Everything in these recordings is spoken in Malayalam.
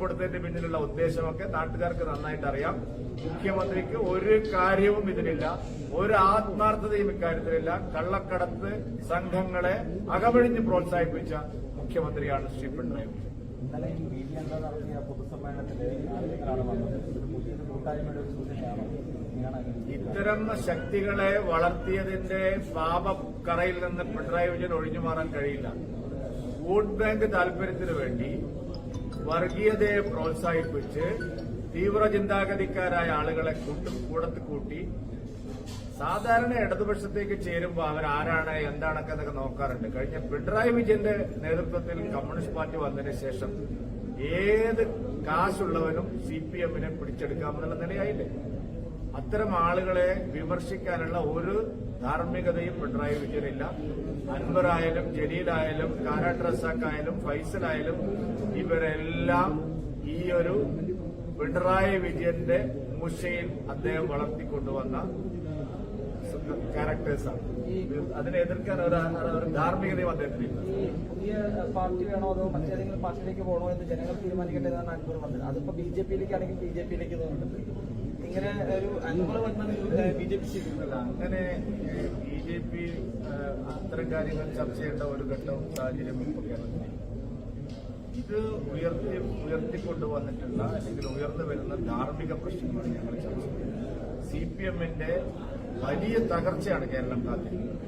കൊടുത്തതിന്റെ പിന്നിലുള്ള ഉദ്ദേശമൊക്കെ നാട്ടുകാർക്ക് നന്നായിട്ട് അറിയാം. മുഖ്യമന്ത്രിക്ക് ഒരു കാര്യവും ഇതിനില്ല. ഒരു ആത്മാർത്ഥതയും ഇക്കാര്യത്തിലില്ല. കള്ളക്കടത്ത് സംഘങ്ങളെ അകമഴിഞ്ഞ് പ്രോത്സാഹിപ്പിച്ച മുഖ്യമന്ത്രിയാണ് ശ്രീ പിണറായി വിജയൻ. ഇന്നലെ ഈ ബി ജെ എന്താ നടത്തിയ പൊതുസമ്മേളനത്തിൽ ആളുകളാണ് വന്നത്. പുതിയൊരു കൂട്ടായ്മയുടെ ഒരു സൂചനയാണോ. ഇത്തരം ശക്തികളെ വളർത്തിയതിന്റെ പാപക്കറയിൽ നിന്ന് പിണറായി വിജയൻ ഒഴിഞ്ഞു മാറാൻ കഴിയില്ല. വോട്ട് ബാങ്ക് താൽപര്യത്തിന് വേണ്ടി വർഗീയതയെ പ്രോത്സാഹിപ്പിച്ച് തീവ്ര ചിന്താഗതിക്കാരായ ആളുകളെ കൂടത്ത് കൂട്ടി സാധാരണ ഇടതുപക്ഷത്തേക്ക് ചേരുമ്പോൾ അവർ ആരാണ് എന്താണൊക്കെ എന്നൊക്കെ നോക്കാറുണ്ട്. കഴിഞ്ഞ പിണറായി വിജയന്റെ നേതൃത്വത്തിൽ കമ്മ്യൂണിസ്റ്റ് പാർട്ടി വന്നതിന് ശേഷം ഏത് കാശുള്ളവനും സി പി എമ്മിനെ പിടിച്ചെടുക്കാമെന്നുള്ള നിലയായില്ലേ? അത്തരം ആളുകളെ വിമർശിക്കാനുള്ള ഒരു ധാർമ്മികതയും പിണറായി വിജയനില്ല. അൻവറായാലും ജലീലായാലും കാരാട്ട് റസാഖായാലും ഫൈസലായാലും ഇവരെല്ലാം ഈ ഒരു പിണറായി വിജയന്റെ മൂശയിൽ അദ്ദേഹം വളർത്തിക്കൊണ്ടുവന്ന ക്യാരക്ടേഴ്സാണ്. അതിനെ എതിർക്കാൻ ഒരു ധാർമ്മികതയും അദ്ദേഹത്തിനില്ല. പുതിയ പാർട്ടി വേണോ അതോ മറ്റേതെങ്കിലും പാർട്ടിയിലേക്ക് പോകണോ എന്ന് ജനങ്ങൾ തീരുമാനിക്കട്ടെ എന്നാണ് അൻവർ പറഞ്ഞത്. അതിപ്പോ ബി ജെ പിയിലേക്ക് ആണെങ്കിൽ ബി ജെ പിയിലേക്ക് തോന്നുന്നുണ്ട്. ഇങ്ങനെ ഒരു ബി ജെ പി അങ്ങനെ ബി ജെ പി അത്തരം കാര്യങ്ങൾ ചർച്ച ചെയ്യേണ്ട ഒരു ഘട്ടവും സാഹചര്യം ഇപ്പോൾ കേരളത്തിൽ ഇത് ഉയർത്തി ഉയർത്തിക്കൊണ്ടുവന്നിട്ടുള്ള അല്ലെങ്കിൽ ഉയർന്നു വരുന്ന ധാർമ്മിക പ്രശ്നങ്ങളാണ് ഞങ്ങൾ ചർച്ച ചെയ്യുന്നത്. സി പി എമ്മിന്റെ വലിയ തകർച്ചയാണ് കേരളം കാത്തിരിക്കുന്നത്.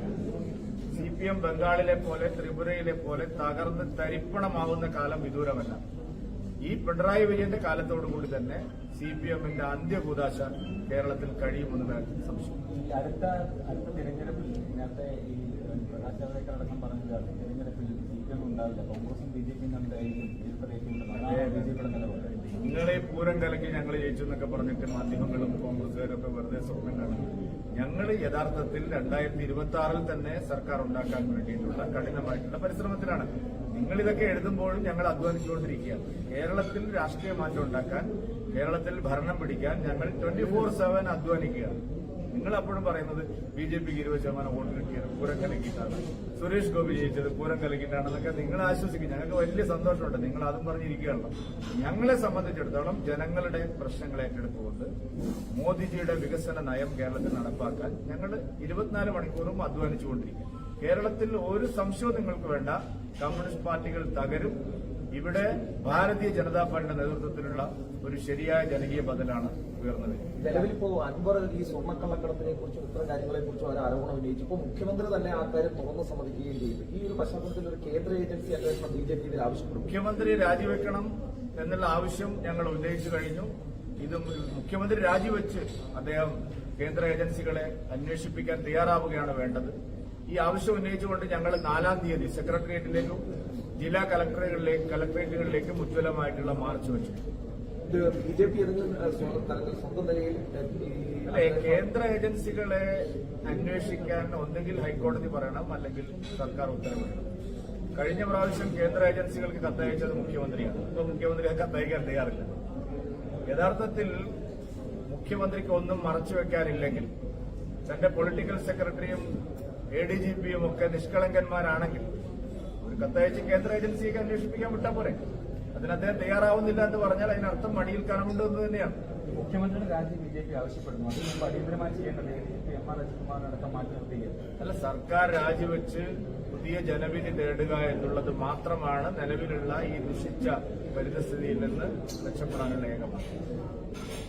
സി പി എം ബംഗാളിലെ പോലെ ത്രിപുരയിലെ പോലെ തകർന്ന് തരിപ്പണമാവുന്ന കാലം വിദൂരമല്ല. ഈ പിണറായി വിജയന്റെ കാലത്തോടുകൂടി തന്നെ സി പി എമ്മിന്റെ അന്ത്യകൂതാശ കേരളത്തിൽ കഴിയുമെന്ന് സംശയം അടുത്ത അടുത്ത തിരഞ്ഞെടുപ്പിൽ നേരത്തെ ഈ പ്രകാശ് ജാവ്ദേക്കർ അടക്കം പറഞ്ഞത് അടുത്ത തിരഞ്ഞെടുപ്പിൽ സി പി എം ഉണ്ടാവില്ല. കോൺഗ്രസും ബി ജെ പിയും തമ്മിലായിരിക്കും നിങ്ങളെ പൂരം കലക്കി ഞങ്ങൾ ജയിച്ചു എന്നൊക്കെ പറഞ്ഞിട്ട് മാധ്യമങ്ങളും കോൺഗ്രസുകാരൊക്കെ വെറുതെ സ്വപ്നം കാണും ഞങ്ങൾ യഥാർത്ഥത്തിൽ രണ്ടായിരത്തി ഇരുപത്തി ആറിൽ തന്നെ സർക്കാർ ഉണ്ടാക്കാൻ വേണ്ടിയിട്ടുള്ള കഠിനമായിട്ടുള്ള പരിശ്രമത്തിലാണ്. നിങ്ങൾ ഇതൊക്കെ എഴുതുമ്പോഴും ഞങ്ങൾ അധ്വാനിച്ചുകൊണ്ടിരിക്കുകയാണ്. കേരളത്തിൽ രാഷ്ട്രീയ മാറ്റം ഉണ്ടാക്കാൻ കേരളത്തിൽ ഭരണം പിടിക്കാൻ ഞങ്ങൾ ട്വന്റി ഫോർ സെവൻ അധ്വാനിക്കുകയാണ്. നിങ്ങൾ അപ്പോഴും പറയുന്നത് ബി ജെ പിക്ക് ഇരുപത് ശതമാനം വോട്ട് കിട്ടിയത് പൂരം കലക്കിയിട്ടാണ്. സുരേഷ് ഗോപി ജയിച്ചത് പൂരം കലക്കിയിട്ടാണെന്നൊക്കെ നിങ്ങൾ ആശ്വസിക്കും. ഞങ്ങൾക്ക് വലിയ സന്തോഷമുണ്ട്. നിങ്ങൾ അതും പറഞ്ഞിരിക്കുകയാണല്ലോ ഞങ്ങളെ സംബന്ധിച്ചിടത്തോളം ജനങ്ങളുടെ പ്രശ്നങ്ങൾ ഏറ്റെടുത്തുകൊണ്ട് മോദിജിയുടെ വികസന നയം കേരളത്തിൽ നടപ്പാക്കാൻ ഞങ്ങൾ ഇരുപത്തിനാല് മണിക്കൂറും അധ്വാനിച്ചുകൊണ്ടിരിക്കും കേരളത്തിൽ ഒരു സംശയവും നിങ്ങൾക്ക് വേണ്ട. കമ്മ്യൂണിസ്റ്റ് പാർട്ടികൾ തകരും. ഇവിടെ ഭാരതീയ ജനതാ പാർട്ടിയുടെ നേതൃത്വത്തിലുള്ള ഒരു ശരിയായ ജനകീയ ബദലാണ് ഉയർന്നത്. നിലവിൽ ഇപ്പോൾ അൻവർ ഈ സ്വർണക്കള്ളക്കടത്തിനെ കുറിച്ചും ഇത്തരം കാര്യങ്ങളെ കുറിച്ചും അവർ ആരോപണം ഉന്നയിച്ചു. ഇപ്പോൾ മുഖ്യമന്ത്രി തന്നെ ആ കാര്യം തുറന്ന് സമ്മതിക്കുകയും ചെയ്തു. ഈ ഒരു പശ്ചാത്തലത്തിൽ ഒരു കേന്ദ്ര ഏജൻസി അന്വേഷണം ബി ജെ പി ഇതിൽ ആവശ്യപ്പെടും. മുഖ്യമന്ത്രി രാജിവെക്കണം എന്നുള്ള ആവശ്യം ഞങ്ങൾ ഉന്നയിച്ചു കഴിഞ്ഞു. ഇത് മുഖ്യമന്ത്രി രാജിവെച്ച് അദ്ദേഹം കേന്ദ്ര ഏജൻസികളെ അന്വേഷിപ്പിക്കാൻ തയ്യാറാവുകയാണ് വേണ്ടത്. ഈ ആവശ്യം ഉന്നയിച്ചുകൊണ്ട് ഞങ്ങൾ നാലാം തീയതി സെക്രട്ടേറിയറ്റിലേക്കും ജില്ലാ കലക്ടറേറ്റുകളിലേക്കും കലക്ടറേറ്റുകളിലേക്കും ഉജ്ജ്വലമായിട്ടുള്ള മാർച്ച് വെച്ചു. ഇത് ബി ജെ പി സ്വന്തം നിലയിൽ അല്ലെ കേന്ദ്ര ഏജൻസികളെ അന്വേഷിക്കാൻ ഒന്നുകിൽ ഹൈക്കോടതി പറയണം അല്ലെങ്കിൽ സർക്കാർ ഉത്തരവിടണം. കഴിഞ്ഞ പ്രാവശ്യം കേന്ദ്ര ഏജൻസികൾക്ക് കത്തയച്ചത് മുഖ്യമന്ത്രിയാണ്. ഇപ്പൊ മുഖ്യമന്ത്രി ആ കത്തയക്കാൻ തയ്യാറില്ല. യഥാർത്ഥത്തിൽ മുഖ്യമന്ത്രിക്ക് ഒന്നും മറച്ചു വെക്കാനില്ലെങ്കിൽ തന്റെ പൊളിറ്റിക്കൽ സെക്രട്ടറിയും എ ഡി ജി പിയും ഒക്കെ നിഷ്കളങ്കന്മാരാണെങ്കിൽ ഒരു കത്തയച്ച് കേന്ദ്ര ഏജൻസിയൊക്കെ അന്വേഷിപ്പിക്കാൻ വിട്ടാൽ പോരെ? അതിന് അദ്ദേഹം തയ്യാറാവുന്നില്ല എന്ന് പറഞ്ഞാൽ അതിനർത്ഥം മടിയിൽ കനമുണ്ട് എന്ന് തന്നെയാണ്. മുഖ്യമന്ത്രിയുടെ രാജി ബി ജെ പി ആവശ്യപ്പെടുന്നു അതിന് അടിയന്തരമായി ചെയ്യേണ്ടത് എം ആർ അജികുമാറിനടക്കം മാറ്റി നിർത്തുകയാണ് അല്ല സർക്കാർ രാജിവെച്ച് പുതിയ ജനവിധി നേടുക എന്നുള്ളത് മാത്രമാണ് നിലവിലുള്ള ഈ ദുഷിച്ച പരിതസ്ഥിതിയിൽ നിന്ന് രക്ഷപ്പെടാനുള്ള ഏക മാർഗം